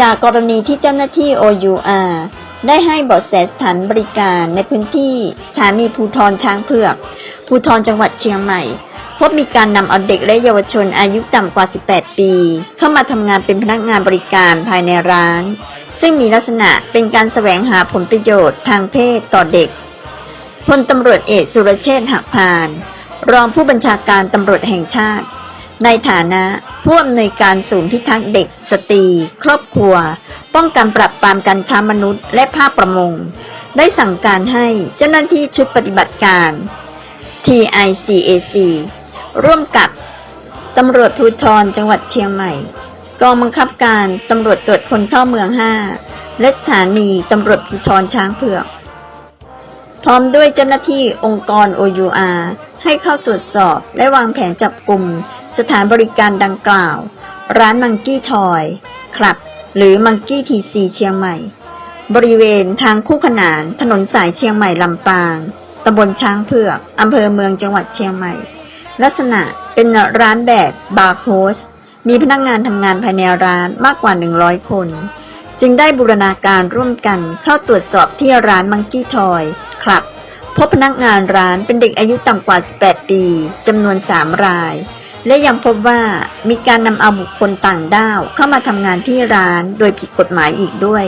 จากกรณีที่เจ้าหน้าที่ OUR ได้ให้บาะแสสถานบริการในพื้นที่สถานีภูทรช้างเผือกภูทรจังหวัดเชียงใหม่ พบมีการนำเอาเด็กและเยาวชนอายุต่ำกว่า 18 ปี เข้ามาทำงานเป็นพนักงานบริการภายในร้าน ซึ่งมีลักษณะเป็นการแสวงหาผลประโยชน์ทางเพศต่อเด็กพลตำรวจเอกสุรเชษฐ์หักพาน รองผู้บัญชาการตำรวจแห่งชาติ ในฐานะ ผู้อำนวยการศูนย์พิทักษ์เด็ก สตรี ครอบครัว ป้องกันปรับปรามการค้ามนุษย์ และภาพประมง ได้สั่งการให้เจ้าหน้าที่ชุดปฏิบัติการ TICAC ร่วมกับตำรวจภูธรจังหวัดเชียงใหม่ กองบังคับการตำรวจตรวจคนเข้าเมือง 5 และสถานีตำรวจภูธรช้างเผือก พร้อมด้วยเจ้าหน้าที่องค์กร OUR ให้เข้าตรวจสอบและวางแผนจับกลุ่มสถานบริการดังกล่าว ร้านมังกี้ทอยคลับ หรือมังกี้ทีซีเชียงใหม่ บริเวณทางคู่ขนานถนนสายเชียงใหม่ลำปางตำบลช้างเผือกอำเภอเมืองจังหวัดเชียงใหม่ ลักษณะเป็นร้านแบบบาร์โฮสมีพนักงานทำงานภายในร้านมากกว่า 100 คน จึงได้บูรณาการร่วมกันเข้าตรวจสอบที่ร้านมังกี้ทอย คลับ พบพนักงานร้านเป็นเด็กอายุต่ำกว่า 18 ปีจำนวน 3 ราย และยังพบว่ามีการนำเอาบุคคลต่างด้าวเข้ามาทำงานที่ร้านโดยผิดกฎหมายอีกด้วย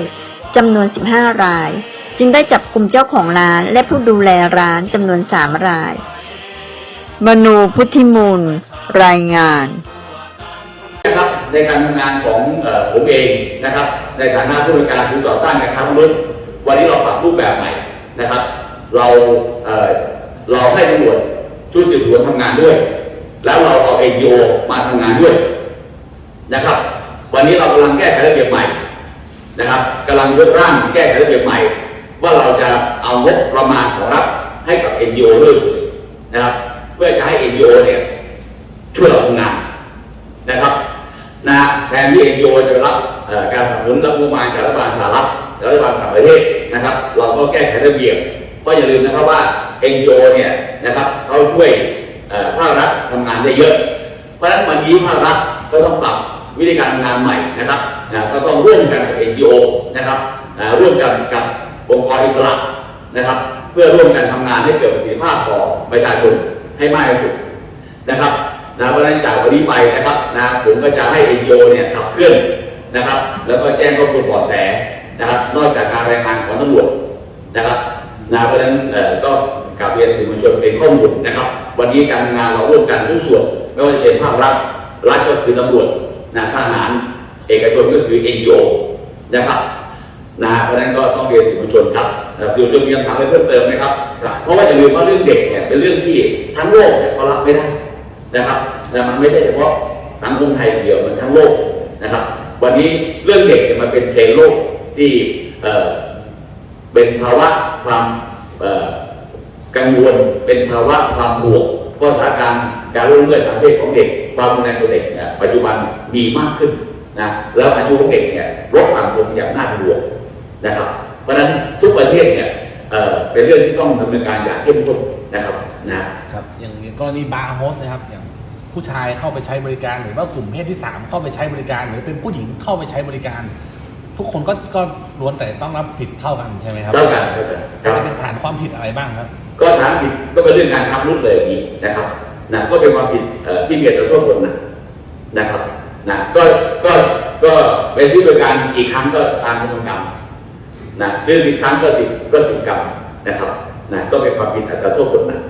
จำนวน 15 ราย จึงได้จับกลุ่มเจ้าของร้านและผู้ดูแลร้านจำนวน 3 ราย มนูพุทธิมูล รายงานนะครับในการทำงานของอผมเองนะครับ ในฐานะผู้บริการศูนย์ต่อต้านการค้ามนุษย์วันนี้เราปรับรูปแบบใหม่นะครับ เราเเราให้ตำรวจชุดสืบสวนทำงานด้วย แล้วเราเอา NGO มาทำงานด้วยนะครับ วันนี้เรากำลังแก้ไขระเบียบใหม่นะครับกำลังยกร่างแก้ไขระเบียบใหม่ ว่าเราจะเอางบประมาณของรัฐให้กับ NGO ด้วยส่วนะครับ เพื่อจะให้ NGO เนี่ยช่วยเราทำงานนะครับนะแทนที่ NGO จะรับการสนับสนุนรับงบประมาณจากรัฐบาลสหรัฐและรัฐบาลต่างประเทศนะครับ เราก็แก้ไขระเบียบ เพราะอย่าลืมนะครับว่า NGO เนี่ยนะครับเขาช่วยภาครัฐทำงานได้เยอะ เพราะฉะนั้นวันนี้ภาครัฐก็ต้องปรับวิธีการทำงานใหม่นะครับนะก็ต้องร่วมกันกับ NGO นะครับนะร่วมกันกับองค์กรอิสระนะครับ เพื่อร่วมกันทำงานให้เกิดประสิทธิภาพต่อประชาชนให้มากที่สุดนะครับนะเพราะฉะนั้นจากวันนี้ไปนะครับนะผมก็จะให้ NGO เนี่ยขับเคลื่อนนะครับ แล้วก็แจ้งข้อมูลเบาะแสนะครับ นอกจากการรายงานของตำรวจนะครับ นะเพราะฉะนั้นก็กราบเรียนสื่อมวลชนเป็นข้อมูลนะครับ วันนี้การทำงานเราร่วมกันทุกส่วนไม่ว่าจะเป็นภาครัฐรัฐก็คือตำรวจนะทหารเอกชนก็คือ NGO นะครับนะเพราะฉะนั้นก็ต้องเรียนสื่อมวลชนครับสื่อมวลชนมีคำถามเพิ่มเติมไหมครับ เพราะว่าอย่าลืมว่าเรื่องเด็กเนี่ยเป็นเรื่องที่ทั้งโลกเนี่ยเขารับไม่ได้นะครับแต่มันไม่ได้เฉพาะสังคมไทยเดียวมันทั้งโลกนะครับ วันนี้เรื่องเด็กเนี่ยมันเป็นเทรนด์โลกที่ เป็นภาวะความกังวล เป็นภาวะความห่วงเพราะสถานการณ์การร่วมเลือดทางเพศของเด็ก ความรุนแรงของเด็กเนี่ยปัจจุบันมีมากขึ้นนะแล้วอายุของเด็กเนี่ยลดต่ำลงอย่างน่าเป็นห่วงนะครับ เพราะฉะนั้นทุกประเทศเนี่ยเเป็นเรื่องที่ต้องดำเนินการอย่างเข้มข้นนะครับนะครับอย่างกรณีบาร์โฮสนะครับอย่างผู้ชายเข้าไปใช้บริการหรือว่ากลุ่มเพศที่สามเข้าไปใช้บริการ หรือเป็นผู้หญิงเข้าไปใช้บริการ ทุกคนก็ก็ล้วนแต่ต้องรับผิดเท่ากันใช่ไหมครับเท่ากันเท่ากันคจะรับ เป็นฐานความผิดอะไรบ้างครับ ก็ฐานผิดก็เป็นเรื่องการค้ามนุษย์เลยอย่างนี้นะครับนะก็เป็นความผิดเอ่อที่มีอัตราโทษบนหนักนะครับนะก็ก็ก็ไปซื้อบริการอีกครั้งก็ตามกำหนดกรรมนะซื้อสิบครั้งก็สิบก็สิบกรรมนะครับนะก็เป็นความผิดอัตราโทษบนหนัก